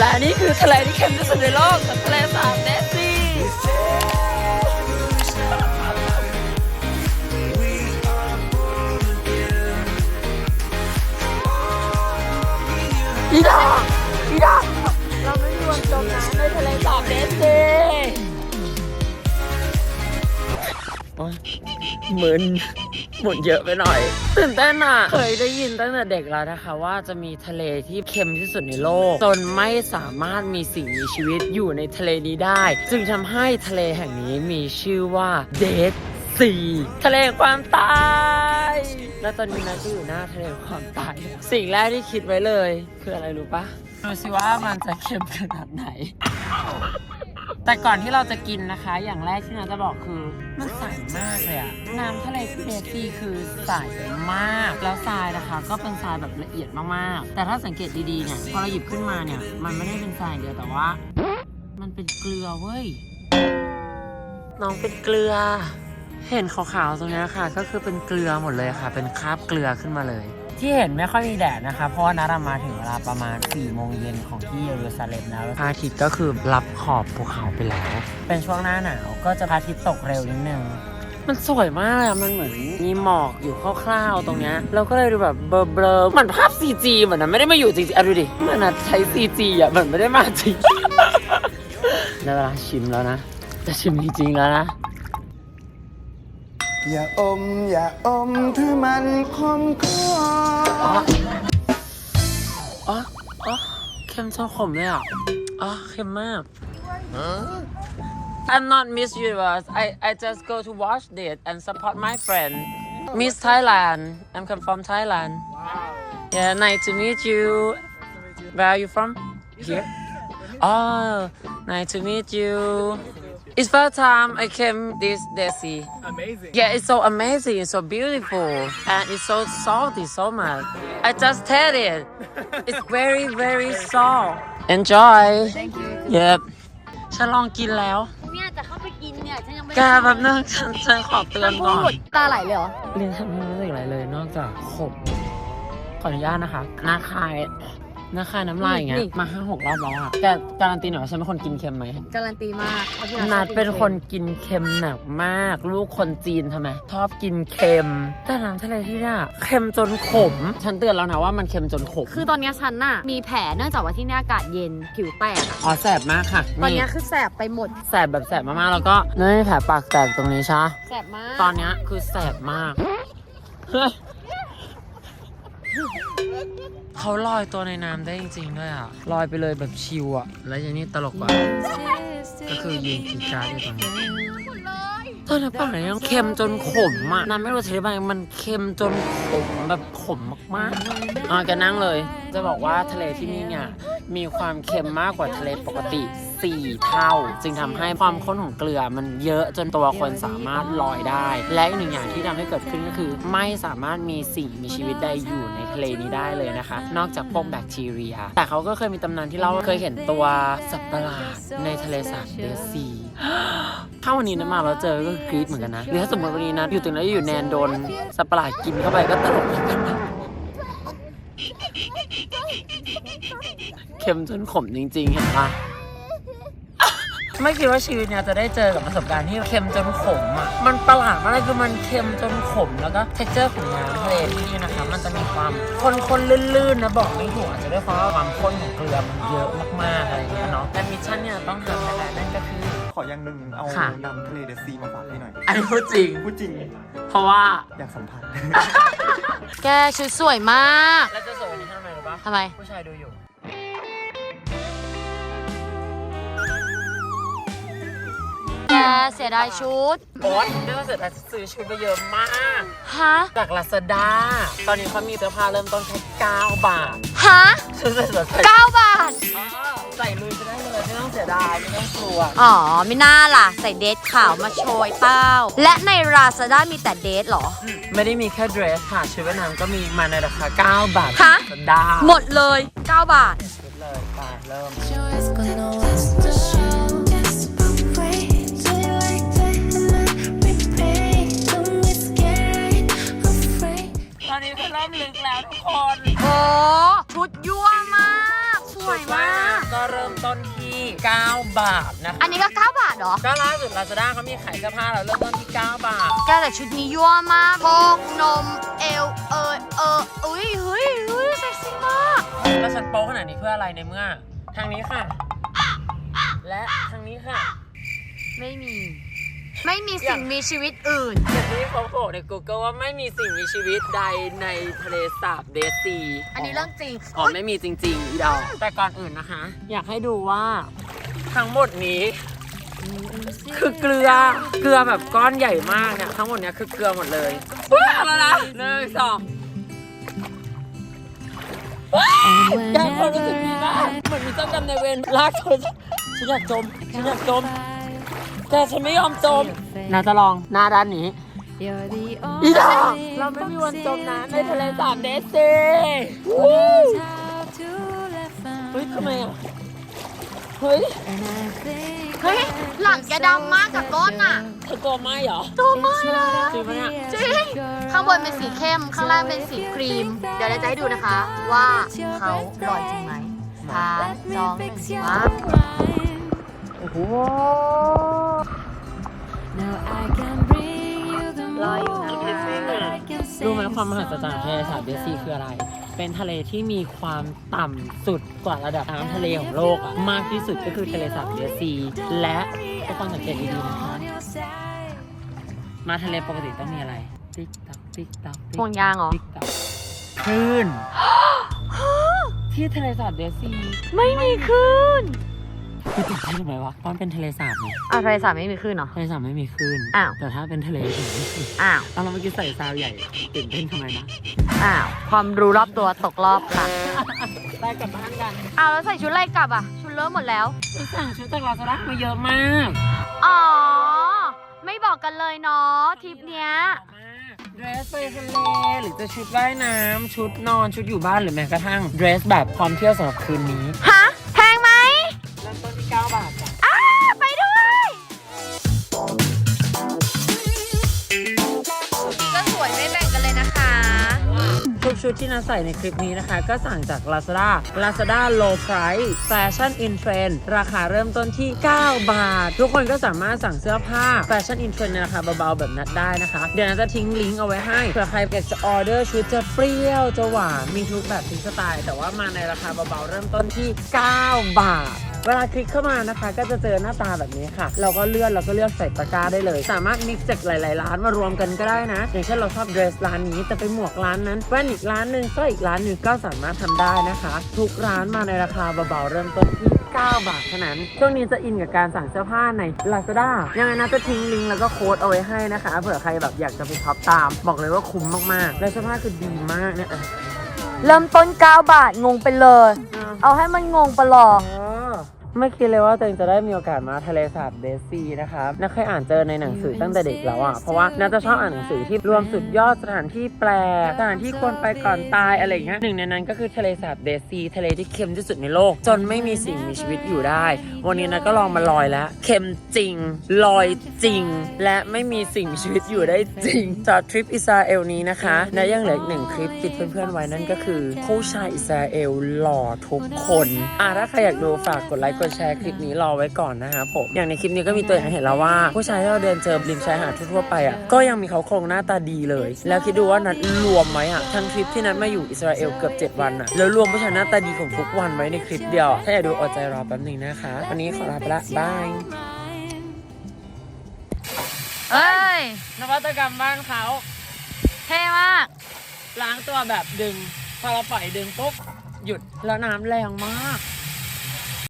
และนี่คือทะเลที่เค็มที่สุดในโลกทะเลสาบเนสซี่อีดาอีดาเราไม่มีวันจมน้ำในทะเลสาบเนสซีโอ๊ยหมึน หมุนเยอะไปหน่อย ตื่นเต้นอะ เคยได้ยินตั้งแต่เด็กแล้วนะคะ ว่าจะมีทะเลที่เค็มที่สุดในโลก จนไม่สามารถมีสิ่งมีชีวิตอยู่ในทะเลนี้ได้ จึงทำให้ทะเลแห่งนี้มีชื่อว่าเดดซีทะเลความตาย และตอนนี้นะก็อยู่หน้าทะเลความตาย สิ่งแรกที่คิดไว้เลย คืออะไรรู้ปะดูสิว่ามันจะเค็มขนาดไหน แต่ก่อนที่เราจะกินนะคะ อย่างแรกที่เราจะบอกคือ มันใสมากเลยอะน้ำทะเลที่เดซีคือใสมาก แล้วทรายนะคะ ก็เป็นทรายแบบละเอียดมากๆ แต่ถ้าสังเกตดีๆเนี่ยพอเราหยิบขึ้นมาเนี่ย มันไม่ได้เป็นทรายเดียวแต่ว่า มันเป็นเกลือเว้ยน้องเป็นเกลือ เห็นขาวๆตรงนี้ค่ะ ก็คือเป็นเกลือหมดเลยค่ะ เป็นคราบเกลือขึ้นมาเลย ที่เห็นไม่ค่อยมีแดดนะคะเพราะว่านัดเรามาถึงเวลาประมาณ4โมงเย็นของที่เยรูซาเล็มแล้วพระอาทิตย์ก็คือรับขอบภูเขาไปแล้ว เป็นช่วงหน้าหนาวก็จะพระอาทิตย์ตกเร็วนิดนึงมันสวยมากเลยอะมันเหมือนมีหมอกอยู่คร่าวๆตรงเนี้ยเราก็เลยดูแบบเบลอๆเหมือนภาพ CG เหมือนนะไม่ได้มาอยู่จริงๆอะดูดิเหมันนะใช้ CG อะเหมือนไม่ได้มาจริง ได้เวลาชิมแล้วนะ จะชิมจริงๆแล้วนะ อย่าอม อย่าอมถ้ามันคมคอ อ๋อ อ๋อ อ๋อ เค็มจนขมเลยอ่ะ อ๋อ เค็มมาก I'm not Miss Universe I I just go to watch it and support my friend Miss Thailand I'm come from Thailand Yeah nice to meet you Where are you from Here Oh nice to meet you It's first time I came this Desi amazing Yeah, it's so amazing, it's so beautiful, and it's so salty so much. I just tasted it. It's very, very salt. Enjoy. Thank you Yep. ฉันลองกินแล้วเนี่ยจะเข้าไปกินเนี่ยฉันยังไม่แกแบบนึงฉันฉันขอเตือนก่อน ตาไหลเลยเหรอ เรียนทำไม่รู้สึกอะไรเลยนอกจากขมขออนุญาตนะคะหน้าคายห น้าคายน้ำลายอย่างเงี้ย นี่ มาห้าหกรอบแล้วอะแกการันตีหน่อยว่าฉันเป็นคนกินเค็มไหมการันตีมากเพราะที่ร้านัดชอบเป็นคนกินเค็มหนักมาก ลูกคนจีนทำไมชอบกินเค็ม แต่น้ำทะเลที่เนี่ยเค็มจนขม ฉันเตือนแล้วนะว่ามันเค็มจนขมคือตอนเนี้ยฉันน่ะมีแผลเนื่องจากว่าที่เนี่ยอากาศเย็นผิวแตกอ๋อแสบมากค่ะตอนเนี้ยคือแสบไปหมดแสบแบบแสบมากๆแล้วก็นี่แผลปากแตกตรงนี้ใช่ปะแสบมากตอนเนี้ยคือแสบมากเฮ้ย เขาลอยตัวในน้ำได้จริงๆด้วยอะลอยไปเลยแบบชิวอะ แล้วอย่างนี้ตลกกว่า ก็คือยืนกินการ์ดอยู่ตรงนี้ตอนนี้ปากเนี่ยยังเค็มจนขมอะน้ำไม่รู้จะอธิบายมันเค็มจนขมแบบขมมากๆอะแกนั่งเลย จะบอกว่าทะเลที่นี่เนี่ย มีความเค็มมากกว่าทะเลปกติ 4 เท่า จึงทำให้ความข้นของเกลือมันเยอะจนตัวคนสามารถลอยได้ และอีกหนึ่งอย่างที่ทำให้เกิดขึ้นก็คือ ไม่สามารถมีสิ่งมีชีวิตใดอยู่ในทะเลนี้ได้เลยนะคะ นอกจากพวกแบคทีเรีย แต่เขาก็เคยมีตำนานที่เล่าว่าเคยเห็นตัวสัตว์ประหลาดในทะเลสาบเดซีถ้าวันนี้นะมาเราเจอก็คือกรี๊ดเหมือนกันนะหรือถ้าสมมติวันนี้นะอยู่ตรงนั้นอยู่แนนโดนสัตว์ประหลาดกินเข้าไปก็ตลกเหมือนกันนะ เค็มจนขมจริง ๆ เห็นปะไม่คิดว่าชีวิตเนี่ยจะได้เจอกับประสบการณ์ที่เค็มจนขมอะ มันประหลาดมากเลยคือมันเค็มจนขม แล้วก็เท็กเจอร์ของน้ำทะเลที่นี่นะคะ มันจะมีความข้นๆลื่นๆนะบอกไม่ถูกอาจจะด้วยเพราะว่าความข้นของเกลือมันเยอะมากๆอะไรอย่างเงี้ยเนาะแต่มิชชั่นเนี่ยต้องทำนะคะนั่นก็คือ ขออย่างหนึ่งเอาค่ะ น้ำทะเลเดซีมาฝากให้หน่อยอันนี้พูดจริง พูดจริง เพราะว่าอยากสัมผัส แกชุดสวยมาก แล้วจะสวยวันนี้ทำไมรู้ปะทำไม ผู้ชายดูอยู่ กเสียดายชุดโอ๊ยไม่ว่าเสร็จแล้วซื้อชุดไปเยอะมากฮะจากลาซาด้าตอนนี้เขามีเสื้อผ้าเริ่มต้นแค่9บาทฮะชุดใส่สวยใส่9บาทอ๋อใส่ลุยไปได้เลยไม่ต้องเสียดายไม่ต้องกลัวอ๋อไม่น่าล่ะ ใส่เดทขาวมาโชยเป้า และในราซาด้ามีแต่เดทเหรอ ไม่ได้มีแค่เดรสค่ะชุดว่ายน้ำก็มีมาในราคา9บาทฮะ ลาซาด้าหมดเลย 9 บาท ชุดเลยไปเริ่ม Sure it's gonna เริ่มลึกแล้วทุกคนโอ้ชุดยั่วมาก สวยมาก ก็ต้นที่ 9 บาทนะคะอันนี้ก็ 9 บาทเหรอ ก็ล่าสุดลาซาด้าเขามีขายเสื้อผ้าแล้วเริ่มต้นที่ 9 บาทแกแต่ชุดนี้ยั่วมากโพกนมเอวเอยเอออุ้ยเฮ้ยเฮ้ยเซ็กซี่มาก แล้วฉันโป๊ขนาดนี้เพื่ออะไรในเมื่อ ทางนี้ค่ะ และทางนี้ค่ะ ไม่มี ไม่มีสิ่งมีชีวิตอื่น อย่างที่เขาโผล่ใน Google ว่าไม่มีสิ่งมีชีวิตใดในทะเลสาบเดซีอันนี้เรื่องจริงอ๋อไม่มีจริงๆอีดอกแต่ก่อนอื่นนะคะ อยากให้ดูว่าทั้งหมดนี้ คือเกลือเกลือแบบก้อนใหญ่มากเนี่ยทั้งหมดเนี้ยคือเกลือหมดเลยว้าวแล้วนะหนึ่งสองว้าวแกความรู้สึกดีมากเหมือนมีเจ้ากรรมนายเวรลากเธอฉันอยากจมฉันอยากจม แต่ฉันไม่ยอมจมนาจะลองหน้าด้านนี้ You're the อีดอก only เราไม่มีวันจมน้ำในทะเลสาบเดซี knows how to let เฮ้ย fun. ทำไมอะเฮ้ย And I think เฮ้ยหลังแกดำมากกับก้นอะเธอตัวไหมเหรอตัวไหม it's เลย not จริงปะเนี่ยจริงข้างบนเป็นสีเข้มข้างล่างเป็นสีครีม เดี๋ยวเราจะให้ดูนะคะ ว่าเขาลอยจริงไหมสามสองหนึ่ง fix your มา mind. โอ้โห รออยู่นะ moon. I can รู้ไหม sing ความมหัศจรรย์ของทะเลสาบเดซีคืออะไร เป็นทะเลที่มีความต่ำสุดกว่าระดับน้ำทะเลของโลกอะมากที่สุดก็คือทะเลสาบเดซี และทุกคนสังเกตดีๆนะคะ on your side. มาทะเลปกติต้องมีอะไร ติ๊กตักติ๊กตักติ๊กห่วงยางเหรอ ติ๊กตักคลื่น ที่ทะเลสาบเดซี ไม่มีคลื่น คือตื่นเต้นทำไมวะเพราะมันเป็นทะเลสาบไงอะทะเลสาบไม่มีคลื่นเหรอ ทะเลสาบไม่มีคลื่นอ้าว แต่ถ้าเป็นทะเลถึงมีคลื่นอ้าวเอาเราเมื่อกี้ใส่ซาวใหญ่ตื่นเต้นทำไมนะอ้าว ความรู้รอบตัวตกรอบค่ะ ไปกลับบ้านกันอ้าว แล้วใส่ชุดอะไรกลับอะ ชุดเลอะหมดแล้ว สั่งชุดจากลาซาด้ามาเยอะมากอ๋อ ไม่บอกกันเลยเนาะทริปเนี้ย เดรสไปทะเลหรือจะชุดว่ายน้ำชุดนอนชุดอยู่บ้านหรือแม้กระทั่งเดรสแบบพร้อมเที่ยวสำหรับคืนนี้ ฮะ ชุดที่นาใส่ในคลิปนี้นะคะ ก็สั่งจาก Lazada Lazada Low Price Fashion in Trend ราคาเริ่มต้นที่ 9 บาท ทุกคนก็สามารถสั่งเสื้อผ้า Fashion in Trend ในราคาเบาๆ แบบนัดได้นะคะ เดี๋ยวนาจะทิ้งลิงก์เอาไว้ให้เผื่อใครอยากจะออเดอร์ชุดจะเปรี้ยวจะหวานมีทุกแบบทุกสไตล์แต่ว่ามาในราคาเบาๆเริ่มต้นที่ 9 บาท เวลาคลิกเข้ามานะคะ ก็จะเจอหน้าตาแบบนี้ค่ะ เราก็เลื่อนเราก็เลือกใส่ตะกร้าได้เลย สามารถมิกซ์จากหลายๆร้านมารวมกันก็ได้นะ อย่างเช่นเราชอบเดรสร้านนี้แต่ไปหมวกร้านนั้นแว่นอีกร้านหนึ่งก็อีกร้านหนึ่งก็สามารถทำได้นะคะ ทุกร้านมาในราคาเบาๆเริ่มต้นที่9บาทเท่านั้น ช่วงนี้จะอินกับการสั่งเสื้อผ้าใน Lazada ยังไงนะจะทิ้งลิงก์แล้วก็โค้ดเอาไว้ให้นะคะ เผื่อใครแบบอยากจะไปช็อปตาม บอกเลยว่าคุ้มมากๆ และเสื้อผ้าคือดีมากเนี่ยเออเริ่มต้น 9 บาทงงไปเลย เอาให้มันงงไปหลอกอ๋อ ไม่คิดเลยว่าตัวเองจะได้มีโอกาสมาทะเลสาบเดซีนะครับน่าเคยอ่านเจอในหนังสือตั้งแต่เด็กแล้วอะ เพราะว่าน่าจะชอบอ่านหนังสือที่รวมสุดยอดสถานที่แปลกสถานที่ควรไปก่อนตายอะไรอย่างเงี้ยหนึ่งในนั้นก็คือทะเลสาบเดซีทะเลที่เค็มที่สุดในโลก จนไม่มีสิ่งมีชีวิตอยู่ได้ วันนี้นะก็ลองมาลอยแล้ว เค็มจริง ลอยจริง และไม่มีสิ่งมีชีวิตอยู่ได้จริงจากทริปอิสราเอลนี้นะคะและยังเหลืออีกหนึ่งคลิปติดเพื่อนๆไว้นั่นก็คือผู้ชายอิสราเอลหล่อทุกคนอะถ้าใครอยากดูฝากกดไลค์กดแชร์คลิปนี้รอไว้ก่อนนะครับผม อย่างในคลิปนี้ก็มีตัวอย่างเห็นแล้วว่า ผู้ชายที่เราเดินเจอริมชายหาดทั่วไปอะก็ยังมีเขาโครงหน้าตาดีเลย แล้วคิดดูว่านัดรวมไหมอะทั้งทริปที่นัดมาอยู่อิสราเอลเกือบ 7 วันอะแล้วรวมผู้ชายหน้าตาดีของทุกวันไว้ในคลิปเดียว ถ้าอยากดูอดใจรอแป๊บหนึงนะคะ วันนี้ขอลาไปละบายเอ้ยนวัตกรรมบ้านเขาเท่มาก ล้างตัวแบบดึงพอเราปล่อยดึงปุ๊บหยุดแล้วน้ำแรงมาก